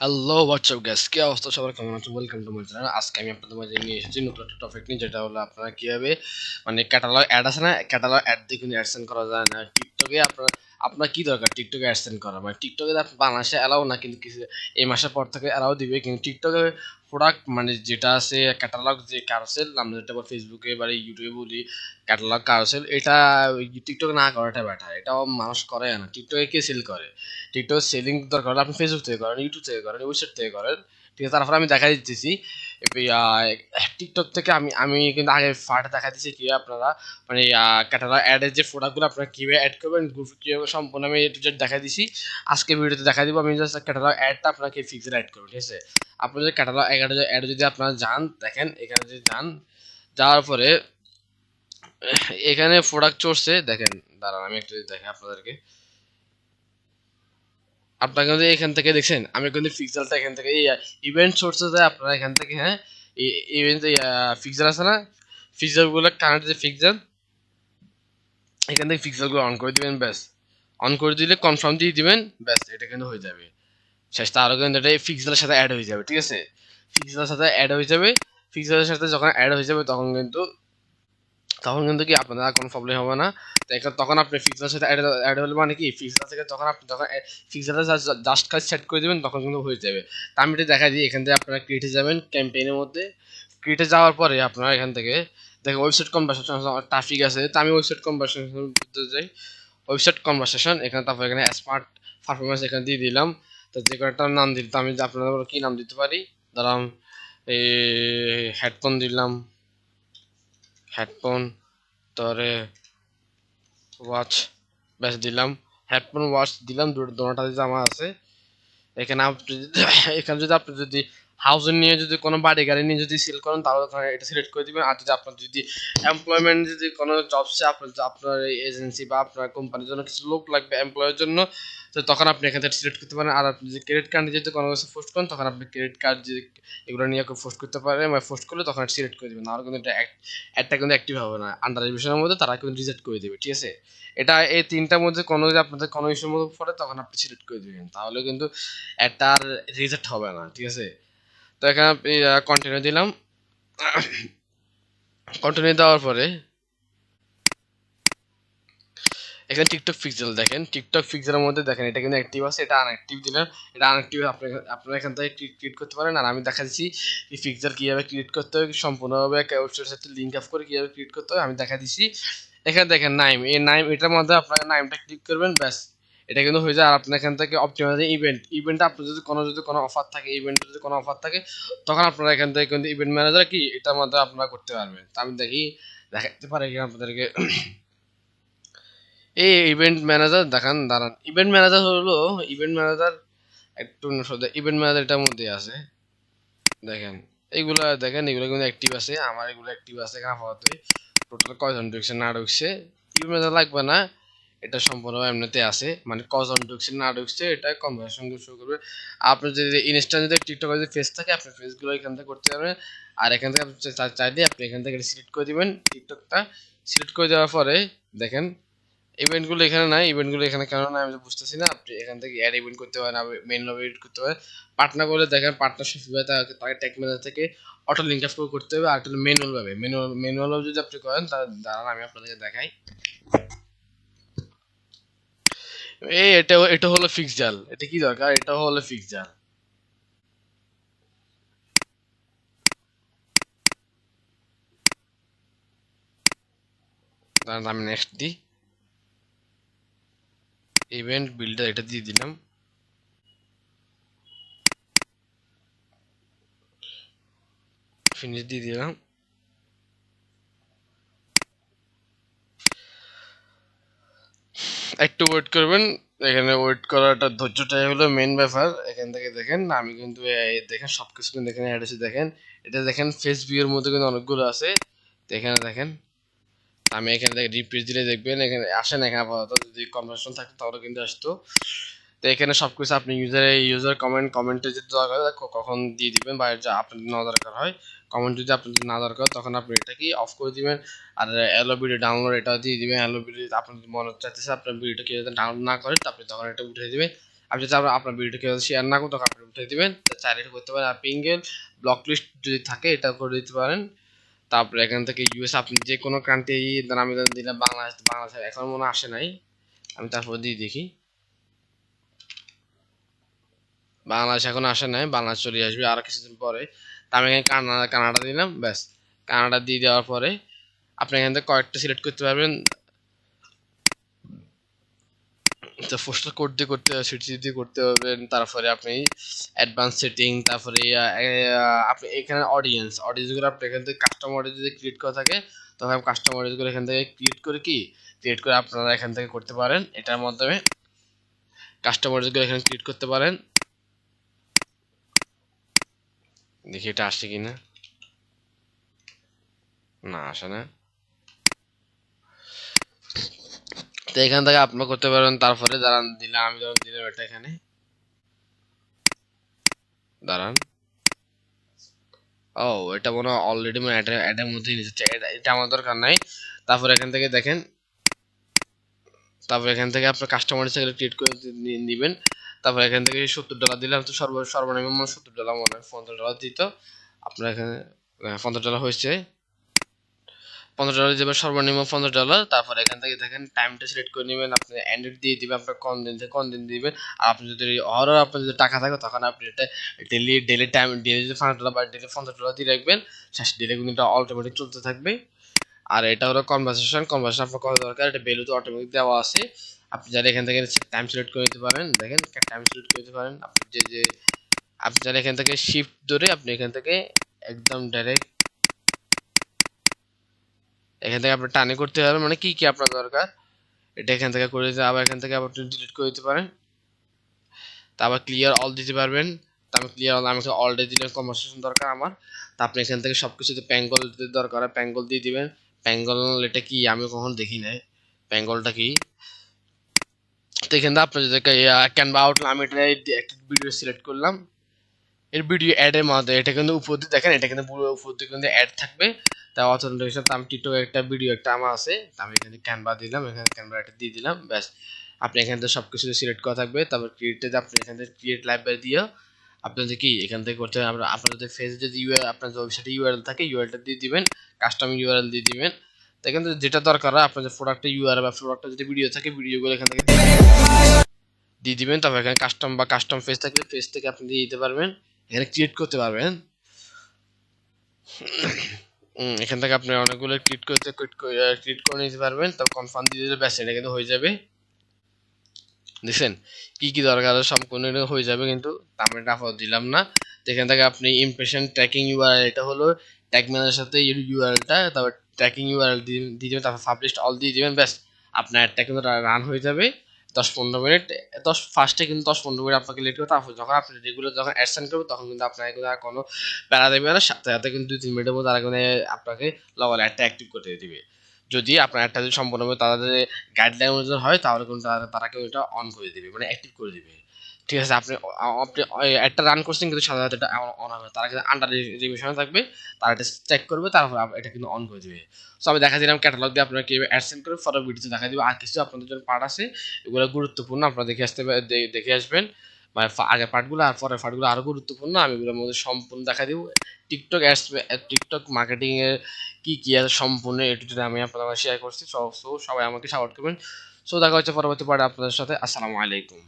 Hello WhatsApp gas কি অবস্থা? সবার কেমন আছে ওয়েলকাম টু মাই চ্যানেল আজকে আমি আপনাদের মাঝে নিয়ে এসেছি নতুন একটা টপিক নিয়ে, যেটা হলো আপনারা কীভাবে মানে ক্যাটালগ অ্যাড আছে না ক্যাটালগ অ্যাড দিয়ে কিন্তু অ্যাডসেন্ড করা যায় না টিকটকে আপনার আপনার কি দরকার টিকটকে অ্যাডসেন্ড করা? মানে টিকটকে বাংলাদেশে অ্যালাও না, কিন্তু কিছু, এই মাসের পর থেকে অ্যালাও দিবে, কিন্তু টিকটকে প্রোডাক্ট মানে যেটা আছে ক্যাটালগ যে কারসেল আমরা যেটা বলি ফেসবুকে বা ইউটিউবে বলি ক্যাটালগ কারসেল এটা টিকটকে না করাটা ব্যাটার এটাও মানুষ করে না। টিকটকে কে সেল করে? টিকটক সেলিং দরকার আপনি ফেসবুক থেকে করেন ইউটিউব থেকে করেন ওয়েবসাইট থেকে করেন। ঠিক আছে, তারপরে আমি দেখা দিতেছি। টিকটক থেকে আমি আমি কিন্তু আগে ফার্ট দেখা দিচ্ছি কি আপনারা মানে ক্যাটালগ অ্যাডের যে প্রোডাক্টগুলো আপনারা কীভাবে অ্যাড করবেন কীভাবে সম্পূর্ণ আমি এটু দেখা দিছি আজকে ভিডিওতে দেখা দিব, আমি জাস্ট ক্যাটালগ অ্যাডটা আপনাকে ফিক্সড অ্যাড করব ঠিক আছে? আপনার যদি ক্যাটালগ অ্যাড যদি আপনারা যান, দেখেন, এখানে যদি যান, যাওয়ার পরে, এখানে প্রোডাক্ট চড়ছে, দেখেন, দাঁড়ান, আমি একটু দেখে আপনাদেরকে। আপনারা কিন্তু এখান থেকে দেখছেন, আমি কিন্তু ফিক্সালটা এখান থেকে ইভেন্ট সোর্সে আপনারা এখান থেকে হ্যাঁ ইভেন্ট ফিক্সার আছে না? ফিক্সারগুলো কানেক্ট যে ফিক্সার এখান থেকে ফিক্সারগুলো অন করে দিবেন, ব্যাস। অন করে দিলে কনফার্ম দিয়ে দিবেন, ব্যাস, এটা কিন্তু হয়ে যাবে। শেষ তারও কিন্তু এটা ফিক্সারের সাথে অ্যাড হয়ে যাবে, ঠিক আছে? ফিক্সারের সাথে অ্যাড হয়ে যাবে ফিক্সারের সাথে যখন অ্যাড হয়ে যাবে, তখন কিন্তু তখন কিন্তু কি আপনার আর কোনো প্রবলেম হবে না। তখন আপনি ফিক্সারের সাথে অ্যাড হলে মানে কি? ফিক্সার থেকে তখন আপনি যখন ফিক্সারটা জাস্ট কাজ সেট করে দেবেন, তখন কিন্তু হয়ে যাবে। তা আমি এটা দেখা দিই, এখান থেকে আপনারা ক্রিয়েটে যাবেন ক্যাম্পেইনের মধ্যে। ক্রিয়েটে যাওয়ার পরে আপনারা এখান থেকে, দেখেন ওয়েবসাইট কনভারসেশন ট্রাফিক আছে। তো আমি ওয়েবসাইট কনভারসেশন যাই ওয়েবসাইট কনভারসেশন এখানে তারপর এখানে স্মার্ট পারফরমেন্স এখানে দিয়ে দিলাম। তো যে কোনো একটা নাম দিতে আমি আপনাদের কী নাম দিতে পারি? ধরাম এই হেডফোন দিলাম। হেডফোন তারপরে ওয়াচ ব্যাস দিলাম। হেডফোন ওয়াচ দিলাম, দুটো দোনোটা আমার আছে। এখানে আপনি এখানে যদি আপনি যদি হাউজিং নিয়ে যদি কোনো বাড়ি গাড়ি নিয়ে যদি সেল করেন, তাহলে ওখানে এটা সিলেক্ট করে দিবেন। আর যদি আপনার যদি এমপ্লয়মেন্ট যদি কোনো জবসে আপনার আপনার এজেন্সি বা আপনার কোম্পানির জন্য কিছু লোক লাগবে এমপ্লয়ের জন্য, তো তখন আপনি এখান থেকে সিলেক্ট করতে পারেন। আর আপনি যদি ক্রেডিট কার্ড যদি কোনো কিছু পোস্ট করেন, তখন আপনি ক্রেডিট কার্ড যদি এগুলো নিয়ে পোস্ট করতে পারেন বা পোস্ট করলে তখন সিলেক্ট করে দেবেন। নাহলে কিন্তু এটা অ্যাডটা কিন্তু অ্যাক্টিভ হবে না। আন্ডার রিভিশনের মধ্যে তারা কিন্তু রিজেক্ট করে দেবে, ঠিক আছে? এটা এই তিনটার মধ্যে কোনো যদি আপনাদের কোনো ইস্যুর মধ্যে পড়ে, তখন আপনি সিলেক্ট করে দেবেন। তাহলে কিন্তু অ্যাডটা আর রিজেক্ট হবে না, ঠিক আছে? তো এখানে কন্টিনিউ দিলাম। কন্টিনিউ দেওয়ার পরে, এখানে টিকটক ফিক্সেল দেখেন। টিকটক ফিক্সেলের মধ্যে দেখেন, এটা কিন্তু অ্যাক্টিভ আছে, এটা আনঅ্যাক্টিভ দিলেন এটা আনঅ্যাক্টিভ আপনি, আপনারা এখান থেকে ক্রিয়েট করতে পারেন। আর আমি দেখা দিচ্ছি এই ফিক্সার কীভাবে ক্রিয়েট করতে হবে সম্পূর্ণভাবে ওয়েবসাইটের সাথে লিঙ্ক আপ করে কীভাবে ক্রিয়েট করতে হবে আমি দেখা দিচ্ছি। এখানে দেখেন নাইম এই নাইম এটার মধ্যে আপনারা নাইমটা ক্লিক করবেন, ব্যাস। এটা কিন্তু হয়ে যায় আর আপনার এখান থেকে অপটিমাইজ ইভেন্ট ইভেন্টে আপনার যদি কোনো যদি কোনো অফার থাকে ইভেন্টে যদি কোনো অফার থাকে, তখন আপনারা এখান থেকে কিন্তু ইভেন্ট ম্যানেজার কি এটার মধ্যে আপনারা করতে পারবেন। তা আমি দেখি, দেখাতে পারি কি আপনাদেরকে। এই ইভেন্ট ম্যানেজার দেখান, দাঁড়ান। ইভেন্ট ম্যানেজার হলো ইভেন্ট ম্যানেজার একটু ইভেন্ট ম্যানেজার এটার মধ্যে আছে। দেখেন এইগুলো দেখেন, এগুলো কিন্তু অ্যাক্টিভ আছে, আমার এগুলো অ্যাক্টিভ আছে এখানে আপাতত। টোটাল কয়জন ঢুকছে, না ঢুকছে ইভেন্ট ম্যানেজার লাগবে না। এটা সম্পূর্ণ এমনিতে আছে। মানে কজন ঢুকছে, না ঢুকছে, এটা কনভার্সন শুরু করবে। আপনার যদি ইনস্টা যদি টিকটকে যদি ফেস থাকে, আপনি ফেসগুলো এখান থেকে করতে পারবেন আর এখান থেকে আপনি চাইলে আপনি এখান থেকে সিলেক্ট করে দিবেন টিকটকটা সিলেক্ট করে দেওয়ার পরে দেখেন ইভেন্টগুলো এখানে নাই। ইভেন্টগুলো এখানে কেন না আমি বুঝতেছি না। আপনি এখান থেকে অ্যাড ইভেন্ট করতে পারেন মেন লবি এডিট করতে পারেন। পার্টনার করলে দেখেন পার্টনারশিপ হবে তাকে টেক ম্যানেজার থেকে অটো লিঙ্ক আপ করতে হবে। আর ম্যানুয়াল ম্যানুয়াল ম্যানুয়াল যদি আপনি করেন, তাহলে দাঁড়ান, আমি আপনাদেরকে দেখাই। এই এটা এটা হলো ফিক্স জাল। এটা কি দরকার? এটা হলো ফিক্স জাল। আমি নেক্সট দিই। ইভেন্ট বিল্ডার এটা দিয়ে দিলাম। ফিনিশ দিয়ে দিলাম। একটু ওয়েট করবেন। এখানে ওয়েট করাটা ধৈর্যটাই হলো মেন ব্যাপার। এখান থেকে দেখেন, আমি কিন্তু দেখেন সব কিছু কিন্তু এখানে অ্যাড দেখেন। এটা দেখেন ফেস ভিউর মধ্যে কিন্তু অনেকগুলো আছে। তো এখানে দেখেন, আমি এখানে থেকে রিপ্রেস দিলে দেখবেন, এখানে আসেন এখানে আপাতত। যদি কনভার্সন থাকতো তাহলে কিন্তু আসতো। তো এখানে সব কিছু আপনি ইউজারে ইউজার কমেন্ট কমেন্টে যদি দরকার কখন দিয়ে দিবেন বা যা আপনার না দরকার হয়। কমেন্ট যদি আপনাদের না দরকার তখন আপনি এটাকে অফ করে দিবেন। আর অ্যালো ভিডিও ডাউনলোড এটা দিয়ে দিবেন। অ্যালো ভিডিও আপনার মনে চাইতেছে আপনার ভিডিওটা কেউ ডাউনলোড না করে আপনি তখন এটা উঠিয়ে দিবেন। আপনি যদি আপনার আপনার ভিডিওটা কেউ শেয়ার না করুন, তখন আপনি উঠে দিবেন। চাইলে এটা করতে পারেন। আর পিঙ্গেল ব্লক লিস্ট যদি থাকে এটা করে দিতে পারেন। তারপরে এখান থেকে ইউএস আপনি যে কোনো কান্ট্রি আমি দিলাম বাংলাদেশ বাংলাদেশ এখন মনে আসে নাই। আমি তারপর দিয়ে দেখি। বাংলাদেশ এখন আসে নাই, বাংলাদেশ চলে আসবে আর কিছুদিন পরে। তা আমি এখানে কানাডা কানাডা দিলাম, ব্যাস। কানাডা দিয়ে দেওয়ার পরে আপনি এখান থেকে কয়েকটা সিলেক্ট করতে পারবেন। তো পোস্টার কোড দিয়ে করতে সিটি দিয়ে করতে পারবেন, তারপরে আপনি অ্যাডভান্স সেটিং তারপরে আপনি এখানে অডিয়েন্স অডিয়েন্সগুলো আপনি এখান থেকে কাস্টম অডিয়েন্স যদি ক্রিয়েট করা থাকে, তখন কাস্টম অডিয়েন্সগুলো এখান থেকে ক্রিয়েট করে কি ক্রিয়েট করে আপনারা এখান থেকে করতে পারেন। এটার মাধ্যমে কাস্টম অডিয়েন্সগুলো এখানে ক্রিয়েট করতে পারেন। দেখি এটা আসছে কিনা। না না আসে না। তো এখান থেকে আপলোড করতে পারবেন তারপরে দাঁড়ান দিলাম আমি যখন দিলাম এটা এখানে। দাঁড়ান। ও, এটা মনে হয় অলরেডি মানে অ্যাডের মধ্যেই নিচ্ছে এটা আমার দরকার নাই। তারপর এখান থেকে দেখেন। তারপর এখান থেকে আপনার কাস্টমার হিসেবে ক্রিয়েট করে নিবেন তারপর এখান থেকে সত্তর ডলার দিলাম, তো সর্ব সর্বনিম্ন মনে সত্তর ডলার মনে হয়, পঞ্চাশ ডলার দিত। আপনার এখানে পঞ্চাশ ডলার হয়েছে। পঞ্চাশ ডলার দেবেন, সর্বনিম্ন পঞ্চাশ ডলার তারপর এখান থেকে দেখেন টাইমটা সিলেক্ট করে নেবেন, আপনি অ্যান্ড্রয়েড দিয়ে দিবেন, আপনার কোন দিন থেকে কোন দিন দিবেন। আর আপনি যদি অর্ডার আপনার যদি টাকা থাকে, তখন আপনি এটা ডেলি ডেলি টাইম ডেলি যদি পাঁচ ডলার বা ডেলি পঞ্চাশ ডলার দিয়ে রাখবেন শেষ ডেলি কিন্তু এটা অটোমেটিক চলতে থাকবে। আর এটা হলো কনভারসেশন কনভারসেশন আপনার কত দরকার, এটা ভ্যালু তো অটোমেটিক দেওয়া আছে। আপনি যারা এখান থেকে টাইম সিলেক্ট করে দিতে পারেন, দেখেন টাইম সিলেক্ট করে দিতে পারেন। আপনি যে যে, আপনি যারা এখান থেকে শিফট ধরে আপনি এখান থেকে একদম ডাইরেক্ট এখান থেকে আপনি টানে করতে পারবেন। মানে কি কি আপনার দরকার? এটা এখান থেকে করে দিতে, আবার এখান থেকে আবার ডিলিট করে দিতে পারেন। তা আবার ক্লিয়ার অল দিতে পারবেন। আমি ক্লিয়ার অল আমি অল ডে দিলে কনভারসেশন দরকার আমার। তা আপনি এখান থেকে সব কিছুতে প্যাঙ্গল দরকার প্যাঙ্গল দিয়ে দিবেন। প্যাঙ্গল এটা কি আমি কখন দেখি নাই। প্যাঙ্গলটা কি? তো এখান আপনার যদি ক্যানভা আউটলাইন আমি এটা একটা ভিডিও সিলেক্ট করলাম। এর ভিডিও অ্যাডের মাধ্যমে, এটা কিন্তু উপর দিয়ে দেখেন, এটা কিন্তু পুরো উপর দিয়ে কিন্তু অ্যাড থাকবে। তা অথেন্টিকেশন আমি টিকটক একটা ভিডিও একটা আমার আছে, তা আমি এখানে ক্যানভা দিলাম, এখানে ক্যানভা একটা দিয়ে দিলাম, ব্যাস। আপনি এখান থেকে সব কিছু সিলেক্ট করা থাকবে, তারপর ক্রিয়েটে আপনি এখান থেকে ক্রিয়েট লাইব্রেরি দিয়ে আপনার যে কি, এখান থেকে করতে হবে আপনার যদি ফেস যদি ইউআর আপনার ওয়েবসাইটে ইউআরএল থাকে ইউআরএলটা দিয়ে দিবেন কাস্টম ইউআরএল দিয়ে দিবেন। এখান থেকে যেটা দরকার আপনার যে প্রোডাক্টের ইউআরএল বা প্রোডাক্টের যদি ভিডিও থাকে ভিডিওগুলো এখান থেকে দিয়ে দিবেন। তারপর এখানে কাস্টম বা কাস্টম ফেস থাকলে ফেস থেকে আপনি দিয়ে দিতে পারবেন। এখানে ক্রিয়েট করতে পারবেন। এখান থেকে আপনি অনেকগুলো ক্রিয়েট করতে ক্রিয়েট করে নিতে পারবেন। তারপর কনফার্ম দিয়ে দিলে ব্যাস, এটা কিন্তু হয়ে যাবে। দেখছেন? কি কি দরকার সম্পূর্ণ হয়ে যাবে কিন্তু। আমি এটা আপাতত দিলাম না। এখান থেকে আপনি ইমপ্রেশন ট্র্যাকিং ইউআরএল এটা হলো ট্যাগ ম্যানের সাথে ইউআরএলটা তারপর ট্র্যাকিং ইউআরএল দিয়ে দেবেন তারপর পাবলিশ অল দিয়ে দিবেন, ব্যাস। আপনার অ্যাডটা কিন্তু রান হয়ে যাবে। দশ পনেরো মিনিট, দশ ফার্স্টে কিন্তু দশ পনেরো মিনিট আপনাকে লেট করতে তারপর যখন আপনি রেগুলার যখন অ্যাডসেন্ড করবেন, তখন কিন্তু আপনাকে কিন্তু আর কোনো প্যারা দেবে না। সাথে সাথে কিন্তু দুই, তিন মিনিটের মধ্যে তারা কিন্তু আপনাকে লগল অ্যাডটা অ্যাক্টিভ করতে দিবে। যদি আপনার অ্যাডটা যদি সম্পূর্ণভাবে তাদের গাইডলাইন অনুযায়ী হয়, তাহলে কিন্তু তারা তারা কিন্তু এটা অন করে দেবে মানে অ্যাক্টিভ করে দিবে। ঠিক আছে, আপনি আপনি একটা রান করছেন কিন্তু সাধারণত এটা অন হবে। তারা কিন্তু আন্ডার রিভিশনে থাকবে, তারা এটা চেক করবে, তারপর এটা কিন্তু অন করে দেবে। সো আমি দেখা দিলাম ক্যাটালগ দিয়ে আপনারা কীভাবে করে ফটো ভিডিওতে দেখা দিবে, আর কিছু আপনাদের জন্য পার্ট আছে, এগুলো গুরুত্বপূর্ণ, আপনারা দেখে আসতে দেখে আসবেন। মানে আগের পার্টগুলো আর পরের পার্টগুলো আরও গুরুত্বপূর্ণ, আমি এগুলোর মধ্যে সম্পূর্ণ দেখা দিব। টিকটক অ্যাডস টিকটক মার্কেটিংয়ের কী, কি আছে সম্পূর্ণ এটু যদি আমি আপনাদের শেয়ার করছি। সো সবাই আমাকে সাপোর্ট করবেন। সো দেখা হচ্ছে পরবর্তী পার্টে আপনাদের সাথে। আসসালামু আলাইকুম।